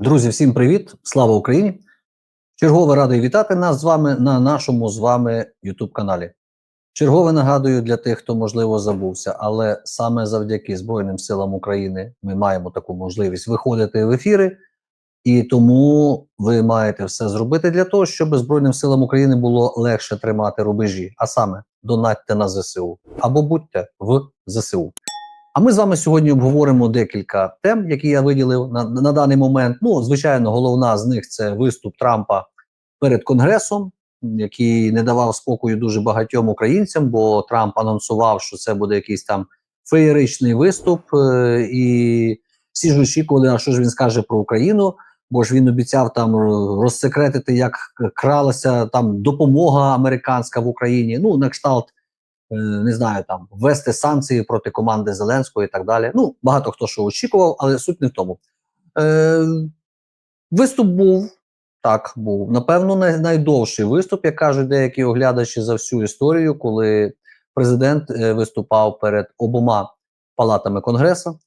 Друзі, всім привіт! Слава Україні! Чергове радий вітати нас з вами на нашому з вами YouTube каналі. Чергове нагадую для тих, хто можливо забувся, але саме завдяки Збройним силам України ми маємо таку можливість виходити в ефіри, і тому ви маєте все зробити для того, щоб Збройним силам України було легше тримати рубежі, а саме донатьте на ЗСУ або будьте в ЗСУ. А ми з вами сьогодні обговоримо декілька тем, які я виділив на, на даний момент. Ну, звичайно, головна з них це виступ Трампа перед Конгресом, який не давав спокою дуже багатьом українцям, бо Трамп анонсував, що це буде якийсь там феєричний виступ, е, і всі ж очікували, а що ж він скаже про Україну. Бо ж він обіцяв там розсекретити, як кралася там допомога американська в Україні. Ну, на кшталт не знаю, там ввести санкції проти команди Зеленського і так далі. Ну, багато хто що очікував, але суть не в тому. Е, Виступ був. Так, був. Напевно, най найдовший виступ, як кажуть деякі оглядачі за всю історію, коли президент е, виступав перед обома палатами Конгресу.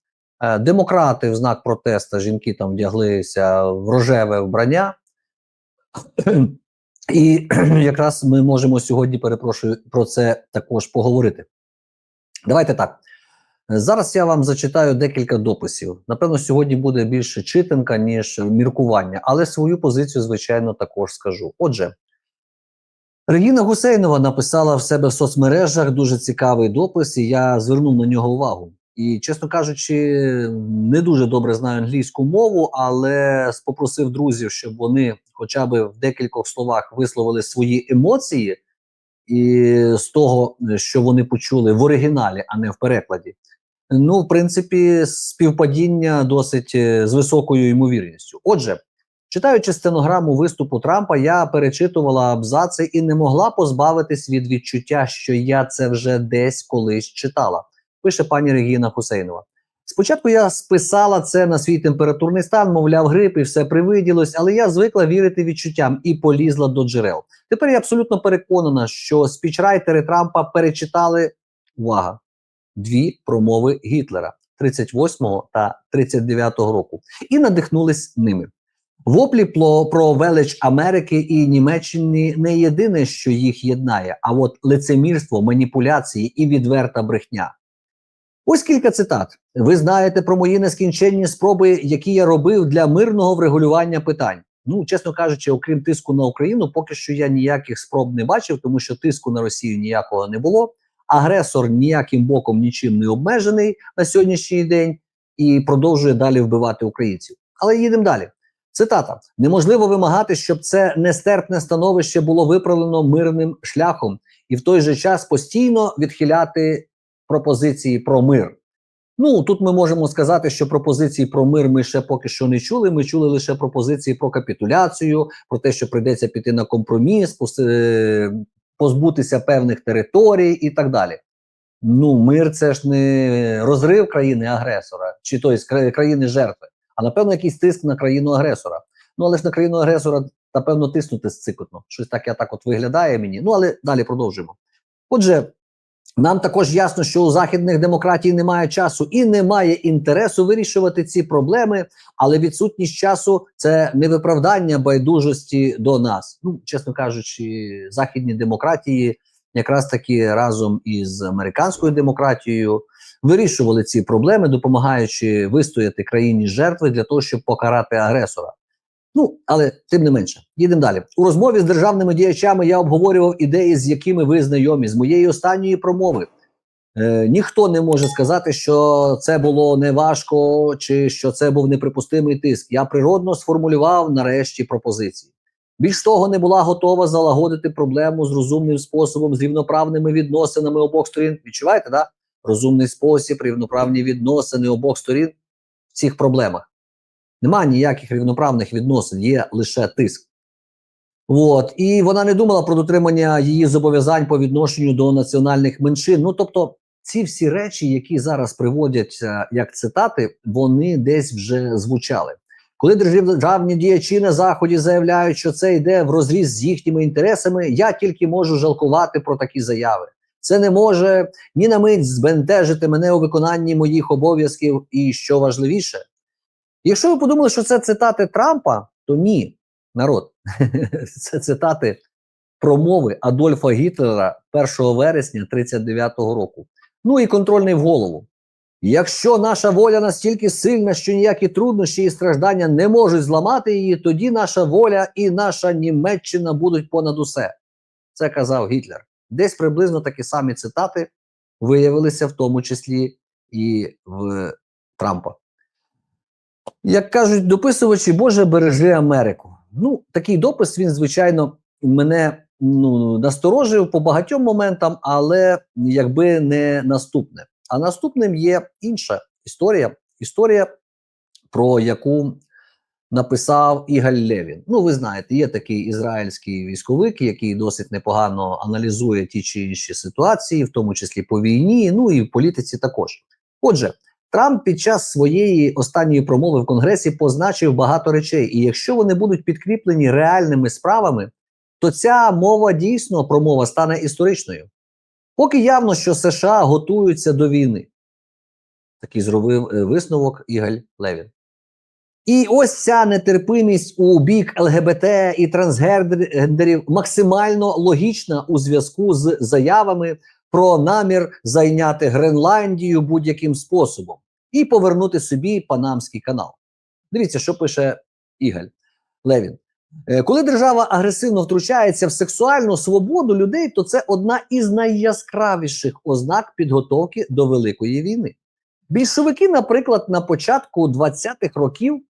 Е, демократи в знак протесту жінки там вдяглися в рожеве вбрання. І якраз ми можемо сьогодні, перепрошую, про це також поговорити. Давайте так. Зараз я вам зачитаю декілька дописів. Напевно, сьогодні буде більше читанка, ніж міркування, але свою позицію, звичайно, також скажу. Отже, Регіна Гусейнова написала в себе в соцмережах дуже цікавий допис, і я звернув на нього увагу. І, чесно кажучи, не дуже добре знаю англійську мову, але попросив друзів, щоб вони хоча б в декількох словах висловили свої емоції і з того, що вони почули в оригіналі, а не в перекладі. Ну, в принципі, співпадіння досить е, з високою ймовірністю. Отже, читаючи стенограму виступу Трампа, я перечитувала абзаци і не могла позбавитись від відчуття, що я це вже десь колись читала пише пані Регіна Хусейнова. Спочатку я списала це на свій температурний стан, мовляв, грип і все привиділось, але я звикла вірити відчуттям і полізла до джерел. Тепер я абсолютно переконана, що спічрайтери Трампа перечитали увага, дві промови Гітлера 38-го та 39-го року і надихнулись ними. Воплі про велич Америки і Німеччини не єдине, що їх єднає, а от лицемірство, маніпуляції і відверта брехня. Ось кілька цитат. Ви знаєте про мої нескінченні спроби, які я робив для мирного врегулювання питань. Ну, чесно кажучи, окрім тиску на Україну, поки що я ніяких спроб не бачив, тому що тиску на Росію ніякого не було. Агресор ніяким боком нічим не обмежений на сьогоднішній день і продовжує далі вбивати українців. Але їдемо далі. Цитата: неможливо вимагати, щоб це нестерпне становище було виправлено мирним шляхом, і в той же час постійно відхиляти пропозиції про мир. Ну тут ми можемо сказати, що пропозиції про мир ми ще поки що не чули. Ми чули лише пропозиції про капітуляцію, про те, що прийдеться піти на компроміс, позбутися певних територій і так далі. Ну, мир це ж не розрив країни-агресора, чи тобто країни жертви, а напевно якийсь тиск на країну агресора. Ну але ж на країну агресора, напевно, тиснути цикотно. Щось таке так от виглядає мені. Ну але далі продовжуємо. Отже, нам також ясно, що у західних демократій немає часу і немає інтересу вирішувати ці проблеми, але відсутність часу це не виправдання байдужості до нас. Ну, чесно кажучи, західні демократії якраз таки разом із американською демократією вирішували ці проблеми, допомагаючи вистояти країні жертви для того, щоб покарати агресора. Ну, але тим не менше, їдемо далі. У розмові з державними діячами я обговорював ідеї, з якими ви знайомі з моєї останньої промови. Е, Ніхто не може сказати, що це було неважко чи що це був неприпустимий тиск. Я природно сформулював нарешті пропозиції. Більш того, не була готова залагодити проблему з розумним способом, з рівноправними відносинами обох сторін. Відчуваєте, да? Розумний спосіб, рівноправні відносини обох сторін в цих проблемах. Немає ніяких рівноправних відносин, є лише тиск. От. І вона не думала про дотримання її зобов'язань по відношенню до національних меншин. Ну тобто, ці всі речі, які зараз приводяться як цитати, вони десь вже звучали. Коли державні діячі на заході заявляють, що це йде в розріз з їхніми інтересами, я тільки можу жалкувати про такі заяви. Це не може ні на мить збентежити мене у виконанні моїх обов'язків, і що важливіше, Якщо ви подумали, що це цитати Трампа, то ні, народ. це цитати промови Адольфа Гітлера 1 вересня 39-го року. Ну і контрольний в голову. Якщо наша воля настільки сильна, що ніякі труднощі і страждання не можуть зламати її, тоді наша воля і наша Німеччина будуть понад усе. Це казав Гітлер. Десь приблизно такі самі цитати виявилися в тому числі і в Трампа. Як кажуть дописувачі, Боже, бережи Америку. Ну, такий допис він, звичайно, мене ну, насторожив по багатьом моментам, але якби не наступне. А наступним є інша історія. Історія, про яку написав Ігаль Левін. Ну, ви знаєте, є такий ізраїльський військовик, який досить непогано аналізує ті чи інші ситуації, в тому числі по війні, ну і в політиці також. Отже, Трамп під час своєї останньої промови в Конгресі позначив багато речей, і якщо вони будуть підкріплені реальними справами, то ця мова дійсно промова стане історичною. Поки явно, що США готуються до війни. Такий зробив е, висновок Ігаль Левін. І ось ця нетерпимість у бік ЛГБТ і трансгендерів максимально логічна у зв'язку з заявами про намір зайняти Гренландію будь-яким способом і повернути собі Панамський канал. Дивіться, що пише Ігаль Левін. Е, Коли держава агресивно втручається в сексуальну свободу людей, то це одна із найяскравіших ознак підготовки до великої війни. Більшовики, наприклад, на початку 20-х років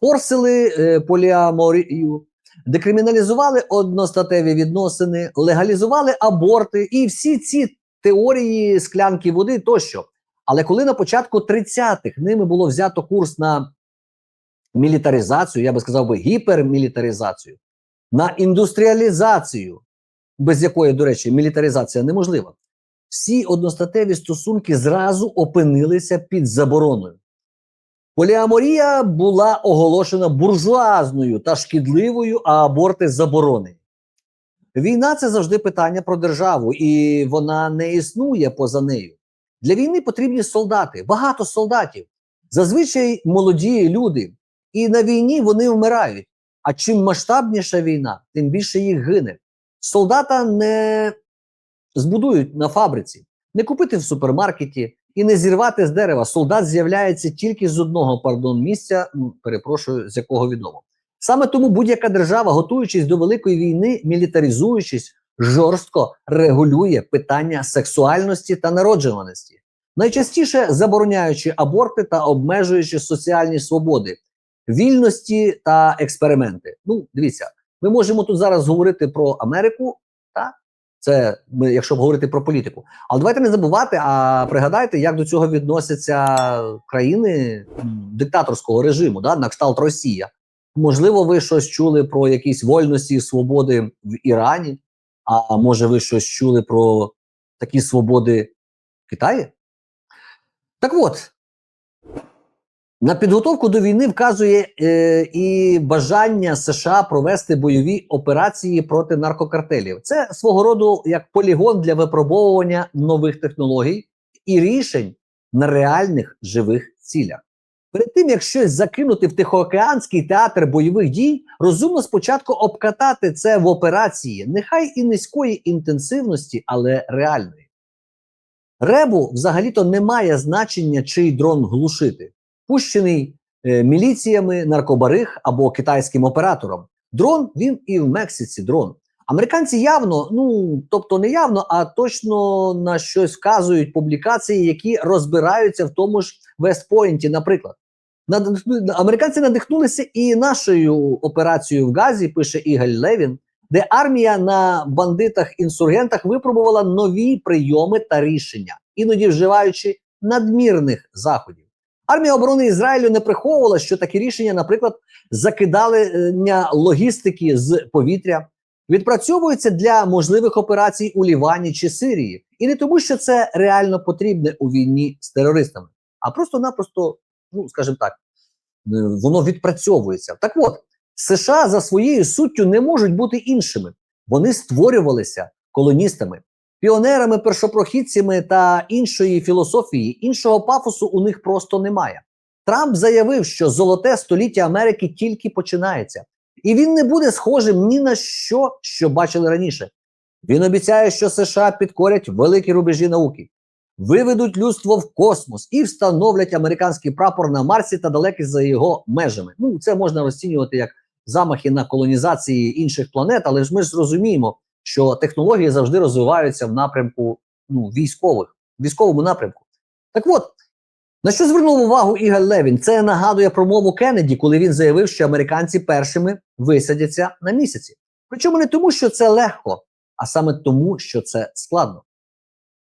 форсили е, поліаморію, декриміналізували одностатеві відносини, легалізували аборти і всі ці теорії склянки води тощо. Але коли на початку 30-х ними було взято курс на мілітаризацію, я би сказав би гіпермілітаризацію, на індустріалізацію, без якої, до речі, мілітаризація неможлива, всі одностатеві стосунки зразу опинилися під забороною. Поліаморія була оголошена буржуазною та шкідливою, а аборти заборонені. Війна це завжди питання про державу, і вона не існує поза нею. Для війни потрібні солдати, багато солдатів. Зазвичай молоді люди, і на війні вони вмирають. А чим масштабніша війна, тим більше їх гине. Солдата не збудують на фабриці, не купити в супермаркеті і не зірвати з дерева. Солдат з'являється тільки з одного пардон місця, перепрошую, з якого відомо. Саме тому будь-яка держава, готуючись до великої війни, мілітаризуючись, жорстко регулює питання сексуальності та народжуваності, найчастіше забороняючи аборти та обмежуючи соціальні свободи, вільності та експерименти. Ну, дивіться, ми можемо тут зараз говорити про Америку? Це ми, якщо говорити про політику. Але давайте не забувати, а пригадайте, як до цього відносяться країни диктаторського режиму, да, на кшталт Росія. Можливо, ви щось чули про якісь вольності і свободи в Ірані, а може, ви щось чули про такі свободи в Китаї? Так от, на підготовку до війни вказує е, і бажання США провести бойові операції проти наркокартелів. Це свого роду як полігон для випробовування нових технологій і рішень на реальних живих цілях. Перед тим як щось закинути в Тихоокеанський театр бойових дій, розумно спочатку обкатати це в операції, нехай і низької інтенсивності, але реальної. Ребу взагалі-то не має значення, чий дрон глушити пущений е, міліціями, наркобариг або китайським оператором. Дрон він і в Мексиці дрон. Американці явно, ну тобто не явно, а точно на щось вказують публікації, які розбираються в тому ж Вестпойнті, наприклад. Американці надихнулися і нашою операцією в Газі, пише Ігаль Левін, де армія на бандитах-інсургентах випробувала нові прийоми та рішення, іноді вживаючи надмірних заходів. Армія оборони Ізраїлю не приховувала, що такі рішення, наприклад, закидання логістики з повітря відпрацьовуються для можливих операцій у Лівані чи Сирії, і не тому, що це реально потрібне у війні з терористами, а просто-напросто, ну скажімо так, е, воно відпрацьовується. Так от, США за своєю суттю не можуть бути іншими. Вони створювалися колоністами, піонерами, першопрохідцями та іншої філософії, іншого пафосу у них просто немає. Трамп заявив, що золоте століття Америки тільки починається, і він не буде схожим ні на що, що бачили раніше. Він обіцяє, що США підкорять великі рубежі науки, виведуть людство в космос і встановлять американський прапор на Марсі та далекі за його межами. Ну, це можна розцінювати як замахи на колонізації інших планет, але ж ми ж зрозуміємо, що технології завжди розвиваються в напрямку ну, військових, військовому напрямку. Так от, на що звернув увагу Ігор Левін? Це нагадує промову Кеннеді, коли він заявив, що американці першими висадяться на місяці. Причому не тому, що це легко, а саме тому, що це складно.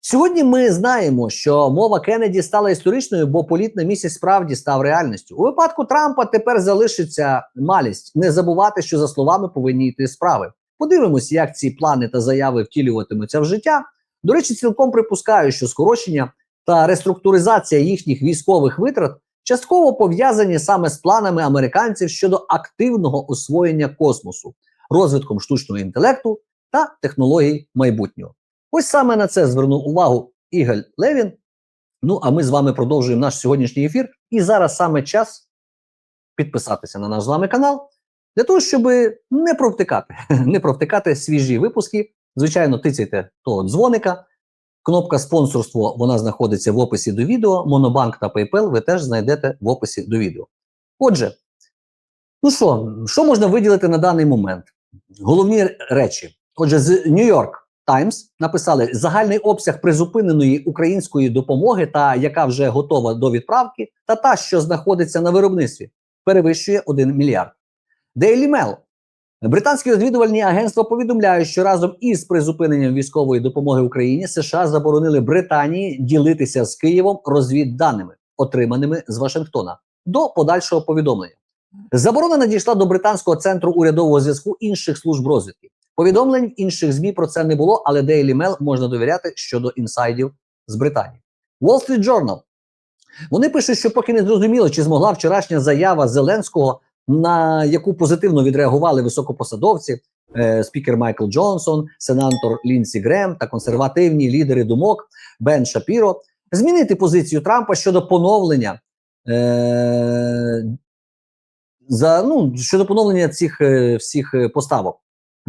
Сьогодні ми знаємо, що мова Кеннеді стала історичною, бо політ на місяць справді став реальністю. У випадку Трампа тепер залишиться малість не забувати, що за словами повинні йти справи. Подивимось, як ці плани та заяви втілюватимуться в життя. До речі, цілком припускаю, що скорочення та реструктуризація їхніх військових витрат частково пов'язані саме з планами американців щодо активного освоєння космосу, розвитком штучного інтелекту та технологій майбутнього. Ось саме на це звернув увагу Ігор Левін. Ну а ми з вами продовжуємо наш сьогоднішній ефір. І зараз саме час підписатися на наш з вами канал для того, щоб не провтикати, не провтикати свіжі випуски. Звичайно, тицяйте того дзвоника. Кнопка спонсорство вона знаходиться в описі до відео. Монобанк та PayPal ви теж знайдете в описі до відео. Отже, ну що, що можна виділити на даний момент? Головні речі. Отже, з New Times написали загальний обсяг призупиненої української допомоги, та яка вже готова до відправки, та та, що знаходиться на виробництві, перевищує 1 мільярд. Daily Mail. Британські розвідувальні агентства повідомляють, що разом із призупиненням військової допомоги Україні США заборонили Британії ділитися з Києвом розвідданими, отриманими з Вашингтона, до подальшого повідомлення. Заборона надійшла до британського центру урядового зв'язку інших служб розвідки. Повідомлень інших змі про це не було, але Daily Mail можна довіряти щодо інсайдів з Британії. Wall Street Journal. Вони пишуть, що поки не зрозуміло, чи змогла вчорашня заява Зеленського, на яку позитивно відреагували високопосадовці, е, спікер Майкл Джонсон, сенатор Лінсі Грем та консервативні лідери думок Бен Шапіро, змінити позицію Трампа щодо поновлення е, за ну щодо поновлення цих е, всіх е, поставок.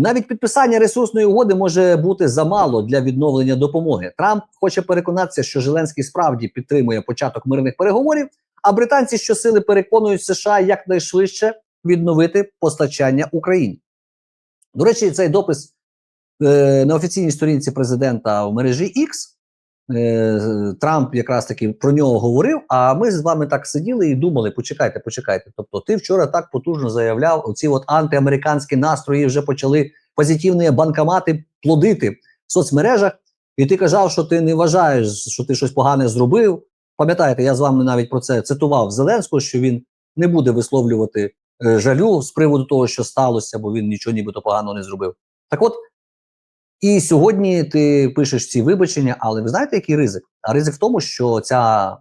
Навіть підписання ресурсної угоди може бути замало для відновлення допомоги. Трамп хоче переконатися, що Зеленський справді підтримує початок мирних переговорів, а британці щосили переконують США якнайшвидше відновити постачання Україні. До речі, цей допис е, на офіційній сторінці президента в мережі X. Е, Трамп якраз таки про нього говорив. А ми з вами так сиділи і думали: почекайте, почекайте. Тобто, ти вчора так потужно заявляв, оці от антиамериканські настрої вже почали позитивні банкомати плодити в соцмережах, і ти казав, що ти не вважаєш, що ти щось погане зробив. Пам'ятаєте, я з вами навіть про це цитував Зеленського, що він не буде висловлювати е, жалю з приводу того, що сталося, бо він нічого нібито поганого не зробив. Так от. І сьогодні ти пишеш ці вибачення, але ви знаєте, який ризик? А ризик в тому, що ця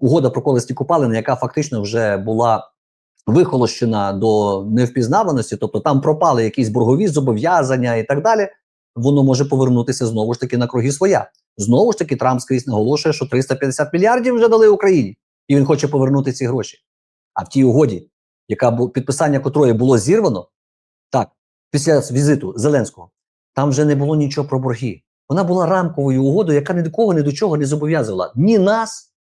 угода про колесні купалини, яка фактично вже була вихолощена до невпізнаваності, тобто там пропали якісь боргові зобов'язання і так далі, воно може повернутися знову ж таки на круги своя. Знову ж таки, Трамп скрізь наголошує, що 350 мільярдів вже дали Україні, і він хоче повернути ці гроші. А в тій угоді, яка підписання котрої було зірвано, так, після візиту Зеленського. Там вже не було нічого про борги. Вона була рамковою угодою, яка ні до кого ні до чого не зобов'язувала ні нас,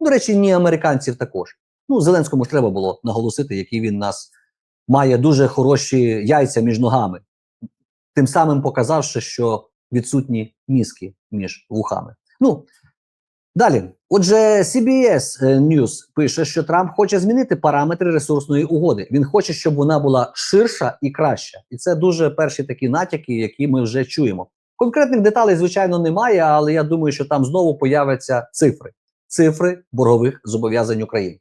до речі, ні американців також. Ну, Зеленському ж треба було наголосити, який він нас має дуже хороші яйця між ногами, тим самим показавши, що відсутні мізки між вухами. Ну, далі. Отже, CBS е, News пише, що Трамп хоче змінити параметри ресурсної угоди. Він хоче, щоб вона була ширша і краща. І це дуже перші такі натяки, які ми вже чуємо. Конкретних деталей, звичайно, немає, але я думаю, що там знову появляться цифри. Цифри боргових зобов'язань України.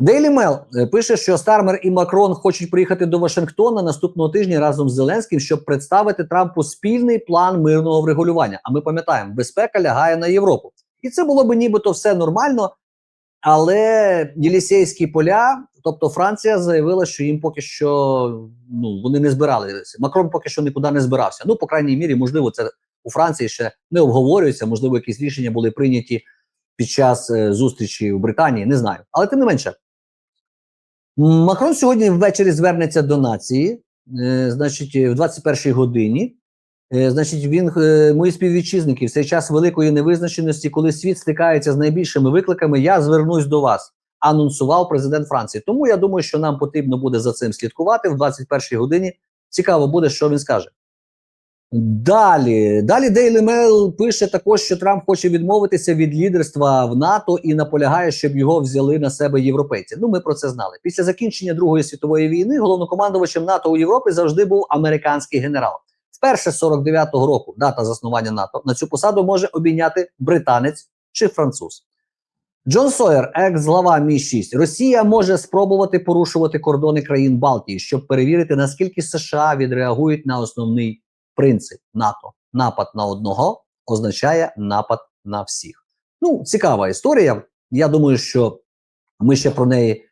Daily Mail е, пише, що Стармер і Макрон хочуть приїхати до Вашингтона наступного тижня разом з Зеленським, щоб представити Трампу спільний план мирного врегулювання. А ми пам'ятаємо, безпека лягає на Європу. І це було б нібито все нормально, але Єлісейські поля, тобто Франція заявила, що їм поки що ну вони не збиралися. Макрон поки що нікуди не збирався. Ну, по крайній мірі, можливо, це у Франції ще не обговорюється. Можливо, якісь рішення були прийняті під час е, зустрічі в Британії, не знаю. Але тим не менше, Макрон сьогодні ввечері звернеться до нації, е, значить, в 21-й годині. Е, значить, він е, мої співвітчизники в цей час великої невизначеності, коли світ стикається з найбільшими викликами, я звернусь до вас. Анонсував президент Франції. Тому я думаю, що нам потрібно буде за цим слідкувати в 21-й годині. Цікаво буде, що він скаже. Далі, далі Daily Mail пише також, що Трамп хоче відмовитися від лідерства в НАТО і наполягає, щоб його взяли на себе європейці. Ну, ми про це знали. Після закінчення Другої світової війни головнокомандувачем НАТО у Європі завжди був американський генерал. Вперше з 49-го року, дата заснування НАТО, на цю посаду може обійняти британець чи француз. Джон Сойер, екс-глава Мі 6 Росія може спробувати порушувати кордони країн Балтії, щоб перевірити, наскільки США відреагують на основний принцип НАТО. Напад на одного означає напад на всіх. Ну, цікава історія. Я думаю, що ми ще про неї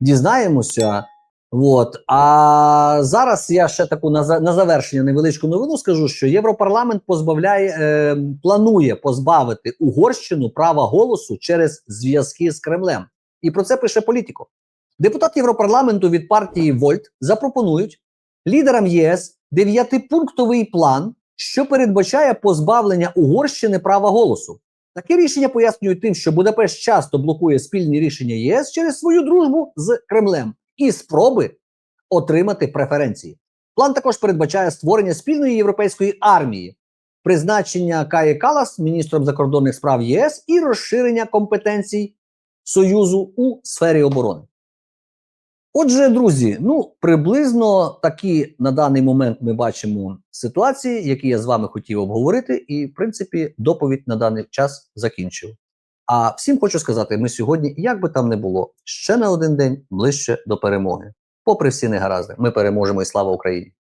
дізнаємося. От. А зараз я ще таку на, на завершення невеличку новину скажу, що Європарламент позбавляє, е, планує позбавити Угорщину права голосу через зв'язки з Кремлем. І про це пише політико. Депутат Європарламенту від партії Вольт запропонують лідерам ЄС дев'ятипунктовий план, що передбачає позбавлення Угорщини права голосу. Таке рішення пояснюють тим, що Будапешт часто блокує спільні рішення ЄС через свою дружбу з Кремлем і спроби отримати преференції. План також передбачає створення спільної європейської армії, призначення Каї Калас міністром закордонних справ ЄС і розширення компетенцій Союзу у сфері оборони. Отже, друзі, ну приблизно такі на даний момент ми бачимо ситуації, які я з вами хотів обговорити, і в принципі доповідь на даний час закінчив. А всім хочу сказати, ми сьогодні, як би там не було, ще на один день ближче до перемоги. Попри всі негаразди, ми переможемо і слава Україні.